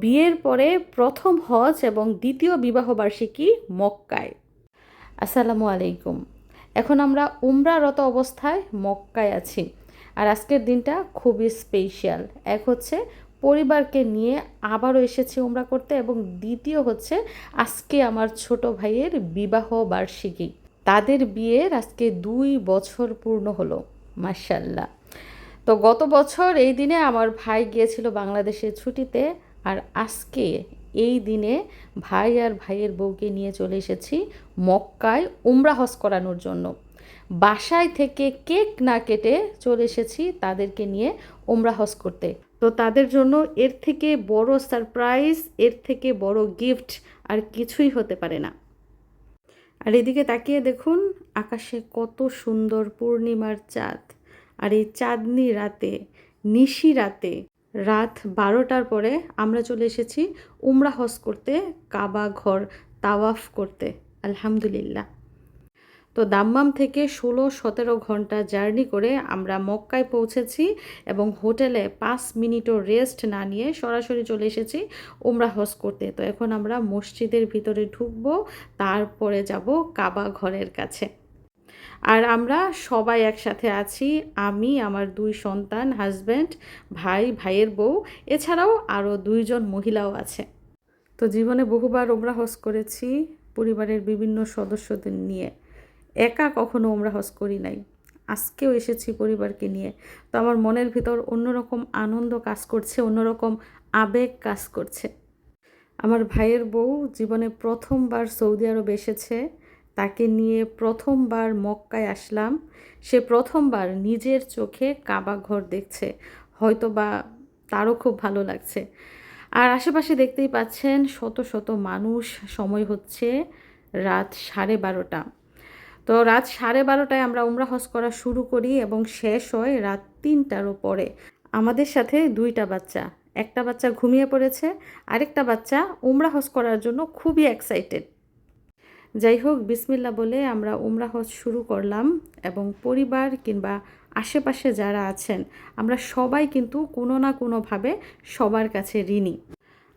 বিয়ের পরে প্রথম হজ এবং দ্বিতীয় বিবাহবার্ষিকী মক্কায়। আসসালামু আলাইকুম। এখন আমরা উমরারত অবস্থায় মক্কায় আছি। আর আজকের দিনটা খুবই স্পেশাল এক হচ্ছে পরিবারকে নিয়ে আবারও এসেছি উমরা করতে এবং দ্বিতীয় হচ্ছে আজকে আমার ছোট ভাইয়ের বিবাহ বার্ষিকী তাদের বিয়ের আজকে দুই বছর পূর্ণ হলো মার্শাল্লাহ তো গত বছর এই দিনে আমার ভাই গিয়েছিল বাংলাদেশে ছুটিতে। আর আজকে এই দিনে ভাই আর ভাইয়ের বউকে নিয়ে চলে এসেছি মক্কায় উমরা হজ করানোর জন্য। বাসায় থেকে কেক না কেটে চলে এসেছি তাদেরকে নিয়ে উমরা হজ করতে। তো তাদের জন্য এর থেকে বড় সারপ্রাইজ, এর থেকে বড় গিফট আর কিছুই হতে পারে না। আর এদিকে তাকিয়ে দেখুন আকাশে কত সুন্দর পূর্ণিমার চাঁদ। আর এই চাঁদনি রাতে, নিশি রাতে রাত বারোটার পরে আমরা চলে এসেছি উমরা হজ করতে, কাবা ঘর তাওয়াফ করতে, আলহামদুলিল্লাহ। তো দাম্মাম থেকে ষোলো, সতেরো ঘণ্টা জার্নি করে আমরা মক্কায় পৌঁছেছি এবং হোটেলে পাঁচ মিনিটও রেস্ট না নিয়ে সরাসরি চলে এসেছি উমরা হজ করতে। তো এখন আমরা মসজিদের ভিতরে ঢুকবো, তারপরে যাব কাবা ঘরের কাছে। আর আমরা সবাই একসাথে আছি, আমি, আমার দুই সন্তান হাজব্যান্ড ভাই, ভাইয়ের বউ, এছাড়াও আরও দুইজন মহিলাও আছে। তো জীবনে বহুবার ওমরা হজ করেছি পরিবারের বিভিন্ন সদস্যদের নিয়ে। একা কখনো ওমরা হজ করি নাই। আজকেও এসেছি পরিবারকে নিয়ে। তো আমার মনের ভিতর অন্যরকম আনন্দ কাজ করছে, অন্যরকম আবেগ কাজ করছে। আমার ভাইয়ের বউ জীবনে প্রথমবার সৌদি আরব এসেছে। তাকে নিয়ে প্রথমবার মক্কায় আসলাম। সে প্রথমবার নিজের চোখে কাবা ঘর দেখছে। হয়তো বা তারও খুব ভালো লাগছে। আর আশেপাশে দেখতেই পাচ্ছেন শত শত মানুষ। সময় হচ্ছে রাত সাড়ে বারোটা। তো রাত সাড়ে বারোটায় আমরা উমরা হজ করা শুরু করি এবং শেষ হয় রাত তিনটারও পরে আমাদের সাথে দুইটা বাচ্চা। একটা বাচ্চা ঘুমিয়ে পড়েছে। আরেকটা বাচ্চা উমরা হজ করার জন্য খুবই এক্সাইটেড যাই হোক বিসমিল্লা বলে আমরা উমরা হজ শুরু করলাম এবং পরিবার কিংবা আশেপাশে যারা আছেন আমরা সবাই কিন্তু কোনো না কোনোভাবে সবার কাছে ঋণী।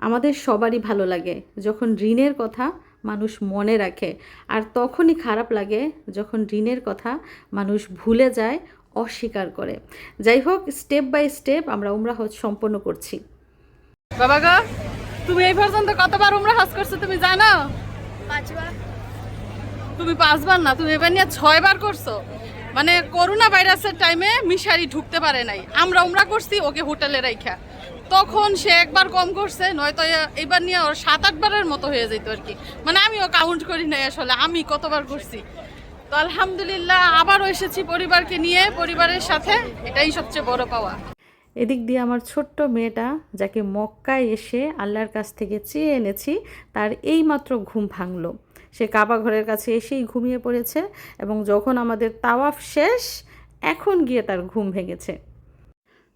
আমাদের সবারই ভালো লাগে যখন ঋণের কথা মানুষ মনে রাখে আর তখনই খারাপ লাগে যখন ঋণের কথা মানুষ ভুলে যায় অস্বীকার করে। যাই হোক স্টেপ বাই স্টেপ আমরা উমরা হজ সম্পন্ন করছি। বাবা গো তুমি এই পর্যন্ত কতবার উমরা হজ করছ তুমি জানো? পাঁচবার। তুমি পাঁচবার না, তুমি এবার নিয়ে ছয়বার করছ। মানে করোনা ভাইরাসের টাইমে মিশারি ঢুকতে পারে নাই। আমরা উমরা করছি, ওকে হোটেলে রাইখা। তখন সে একবার কম করছে, নয়তো এবার নিয়ে ওর সাত আটবারের মতো হয়ে যেত আর কি। মানে আমিও কাউন্ট করি নাই আসলে, আমি কতবার করছি। তো আলহামদুলিল্লাহ, আবারও এসেছি পরিবারকে নিয়ে, পরিবারের সাথে, এটাই সবচেয়ে বড় পাওয়া। এদিক দিয়ে আমার ছোট্ট মেয়েটা, যাকে মক্কায় এসে আল্লাহর কাছ থেকে চেয়ে এনেছি, তার এইমাত্র ঘুম ভাঙলো। সে কাবা ঘরের কাছে এসেই ঘুমিয়ে পড়েছে এবং যখন আমাদের তাওয়াফ শেষ, এখন গিয়ে তার ঘুম ভেঙেছে।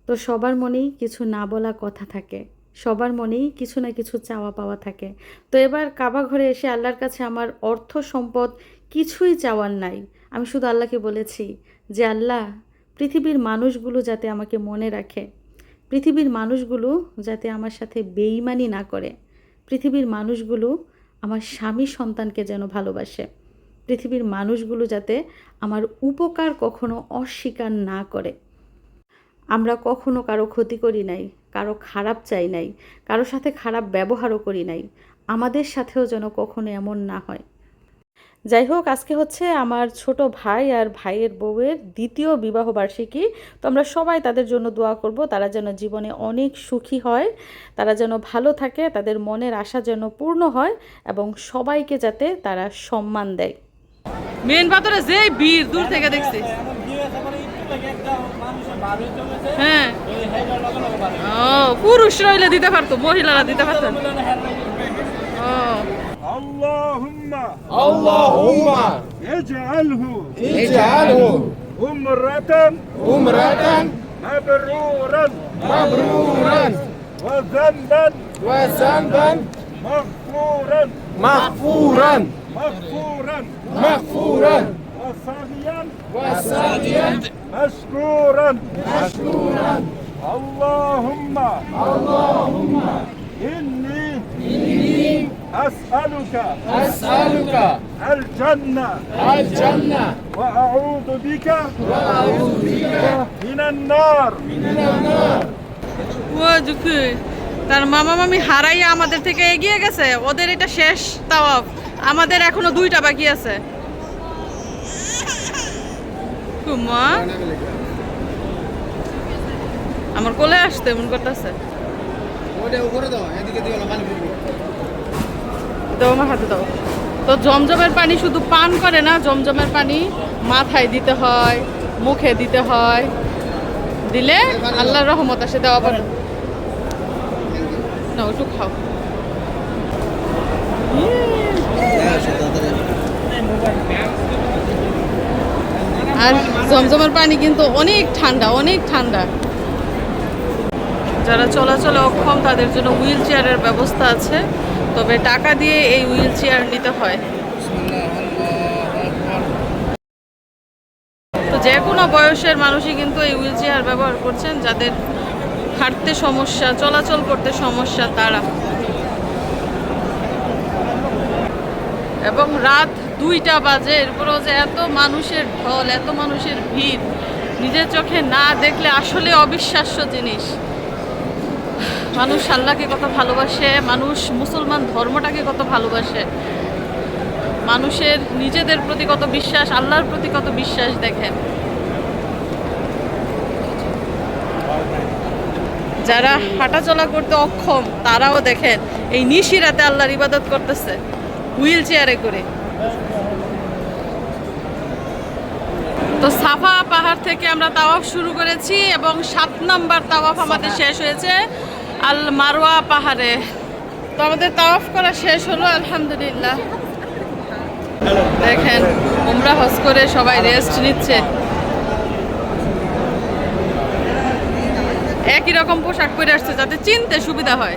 তো সবার মনেই কিছু না বলা কথা থাকে। সবার মনেই কিছু না কিছু চাওয়া পাওয়া থাকে। তো এবার কাবা ঘরে এসে আল্লাহর কাছে আমার অর্থ সম্পদ কিছুই চাওয়ার নাই। আমি শুধু আল্লাহকে বলেছি যে, আল্লাহ, পৃথিবীর মানুষগুলো যাতে আমাকে মনে রাখে, পৃথিবীর মানুষগুলো যাতে আমার সাথে বেইমানি না করে, পৃথিবীর মানুষগুলো আমার স্বামী সন্তানকে যেন ভালোবাসে। পৃথিবীর মানুষগুলো যাতে আমার উপকার কখনো অস্বীকার না করে। আমরা কখনো কারও ক্ষতি করি নাই, কারও খারাপ চাই নাই, কারও সাথে খারাপ ব্যবহারও করি নাই। আমাদের সাথেও যেন কখনো এমন না হয়। যাই হোক, আজকে হচ্ছে আমার ছোট ভাই আর ভাইয়ের বউয়ের দ্বিতীয় বিবাহ বার্ষিকী। তো আমরা সবাই তাদের জন্য দোয়া করব, তারা যেন জীবনে অনেক সুখী হয়, তারা যেন ভালো থাকে, তাদের মনের আশা যেন পূর্ণ হয় এবং সবাইকে যাতে তারা সম্মান দেয়। মেন পাথরে যে বীর দূর থেকে দেখছি। হ্যাঁ। পুরুষ রইলে দিতে পারতো, মহিলারা দিতে পারতো اللهم اللهم اجعله اجعله أمرة أمرة مبرورا مبرورا وذنبا وذنبا مغفورا مغفورا مغفورا مغفورا وصديا وسعديا مشكورا مشكورا اللهم اللهم إن أسألك أسألك الجنة الجنة وأعوذ بك وأعوذ بك من النار من النار ও দুঃখী তার মামা মামি হারাইয়া আমাদের থেকে এগিয়ে গেছে ওদের এটা শেষ তাওয়াফ আমাদের এখনো দুইটা বাকি আছে কুমা আমার কোলে আসতে এমন করতেছে দাও আমার হাতে দাও। তো জমজমের পানি শুধু পান করে না, জমজমের পানি মাথায় দিতে হয়, মুখে দিতে হয়। দিলে আল্লাহর রহমত আসে, দেওয়া পারে না একটু খাও। আর জমজমের পানি কিন্তু অনেক ঠান্ডা অনেক ঠান্ডা। যারা চলাচলে অক্ষম, তাদের জন্য হুইল চেয়ারের ব্যবস্থা আছে। তবে টাকা দিয়ে এই হুইল চেয়ার নিতে হয়। তো যে কোনো বয়সের মানুষই কিন্তু এই হুইল চেয়ার ব্যবহার করছেন, যাদের হাঁটতে সমস্যা, চলাচল করতে সমস্যা, তারা। এবং রাত দুইটা বাজে, এরপরও যে এত মানুষের ঢল, এত মানুষের ভিড়, নিজের চোখে না দেখলে আসলে অবিশ্বাস্য জিনিস। মানুষ আল্লাহকে কত ভালোবাসে, মানুষ মুসলমান ধর্মটাকে কত ভালোবাসে। মানুষের নিজেদের প্রতি কত বিশ্বাস, আল্লাহর প্রতি কত বিশ্বাস দেখেন। যারা হাঁটাচলা করতে অক্ষম, তারাও দেখেন, এই নিশিরাতে আল্লাহর ইবাদত করতেছে, হুইল চেয়ারে করে। তো সাফা পাহাড় থেকে আমরা তাওয়াফ শুরু করেছি এবং সাত নাম্বার তাওয়াফ আমাদের শেষ হয়েছে আল মারোয়া পাহাড়ে। তো আমাদের তাওয়াফ করা শেষ হলো আলহামদুলিল্লাহ। দেখেন উমরা হজ করে সবাই রেস্ট নিচ্ছে। একই রকম পোশাক পরে আসছে যাতে চিনতে সুবিধা হয়।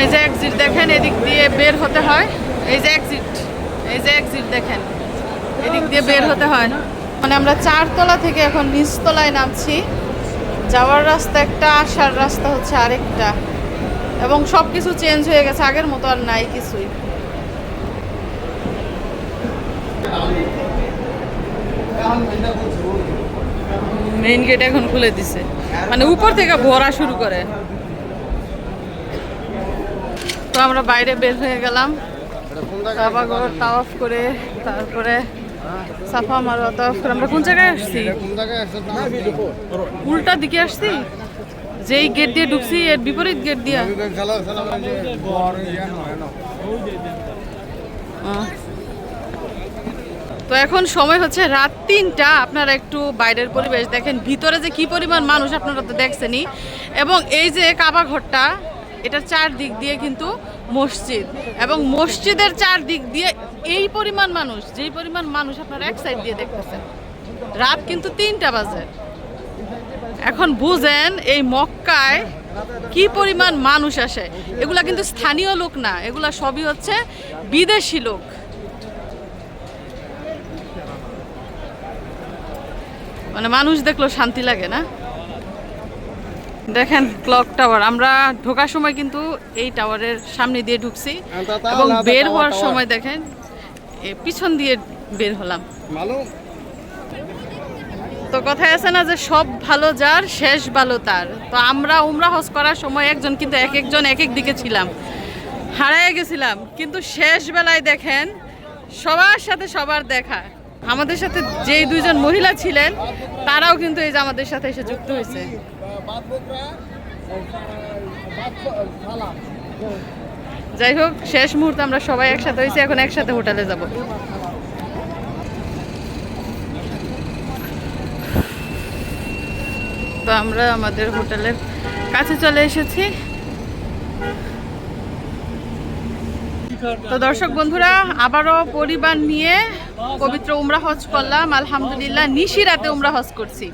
এই যে এক্সিট দেখেন এদিক দিয়ে বের হতে হয়। এই যে এক্সিট এই যে এক্সিট দেখেন এদিক দিয়ে বের হতে হয়। মানে আমরা চারতলা থেকে এখন নিচতলায় নামছি। যাওয়ার রাস্তা একটা আসার রাস্তা হচ্ছে আরেকটা। এবং সব কিছু চেঞ্জ হয়ে গেছে আগের মতো আর নাই কিছুই। মেইন গেট এখন খুলে দিছে। মানে উপর থেকে ভরা শুরু করে। তো আমরা বাইরে বের হয়ে গেলাম। তাওয়াফ করে তারপরে সাফা মারোয়া করে আমরা কোন জায়গায় আসছি? উল্টা দিকে আসছি? যেই গেট দিয়ে ঢুকছি, এর বিপরীত গেট দিয়া। তো এখন সময় হচ্ছে রাত তিনটা। আপনারা একটু বাইরের পরিবেশ দেখেন, ভিতরে যে কি পরিমাণ মানুষ আপনারা তো দেখছেনই। এবং এই যে কাবা ঘরটা, এটার চারদিক দিয়ে কিন্তু মসজিদ। এবং মসজিদের চারদিক দিয়ে এই পরিমাণ মানুষ যেই পরিমাণ মানুষ আপনারা এক সাইড দিয়ে দেখতেছেন রাত কিন্তু তিনটা বাজে। এখন বুঝেন এই মক্কায় কি পরিমাণ মানুষ আসে। এগুলা কিন্তু স্থানীয় লোক না এগুলা সবই হচ্ছে বিদেশি লোক। মানে মানুষ দেখল শান্তি লাগে না। দেখেন ক্লক টাওয়ার আমরা ঢোকার সময় কিন্তু এই টাওয়ারের সামনে দিয়ে ঢুকছি এবং বের হওয়ার সময় দেখেন পিছন দিয়ে বের হলাম। তো কথায় আছে না যে সব ভালো যার শেষ ভালো তার। তো আমরা উমরা হজ করার সময় একজন কিন্তু এক একজন এক এক দিকে ছিলাম। হারায় গেছিলাম। কিন্তু শেষ বেলায় দেখেন সবার সাথে সবার দেখা। আমাদের সাথে যেই দুইজন মহিলা ছিলেন তারাও কিন্তু এই যে আমাদের সাথে এসে যুক্ত হয়েছে। যাই হোক, শেষ মুহূর্তে আমরা সবাই একসাথে হয়েছি, এখন একসাথে হোটেলে যাব। তো আমরা আমাদের হোটেলের কাছে চলে এসেছি। তো দর্শক বন্ধুরা, আবারও পরিবার নিয়ে পবিত্র উমরা হজ করলাম, আলহামদুলিল্লাহ নিশি রাতে উমরা হজ করছি।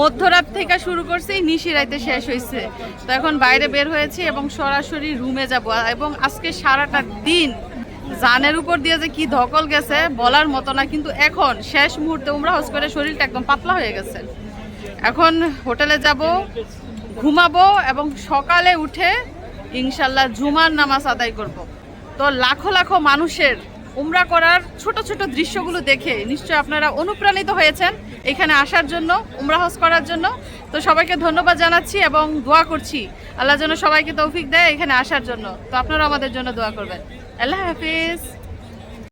মধ্যরাত থেকে শুরু করছি নিশি রাতে শেষ হয়েছে। তো এখন বাইরে বের হয়েছি এবং সরাসরি রুমে যাব। এবং আজকে সারাটা দিন জানের উপর দিয়ে যে কি ধকল গেছে বলার মতো না, কিন্তু এখন শেষ মুহূর্তে উমরা হজ করে শরীরটা একদম পাতলা হয়ে গেছে। এখন হোটেলে যাব, ঘুমাবো এবং সকালে উঠে ইনশাল্লাহ জুমার নামাজ আদায় করব। তো লাখো লাখো মানুষের উমরা করার ছোট ছোট দৃশ্যগুলো দেখে নিশ্চয় আপনারা অনুপ্রাণিত হয়েছেন এখানে আসার জন্য, উমরা হজ করার জন্য। তো সবাইকে ধন্যবাদ জানাচ্ছি এবং দোয়া করছি। আল্লাহ যেন সবাইকে তৌফিক দেয় এখানে আসার জন্য। তো আপনারা আমাদের জন্য দোয়া করবেন। আল্লাহ হাফিজ।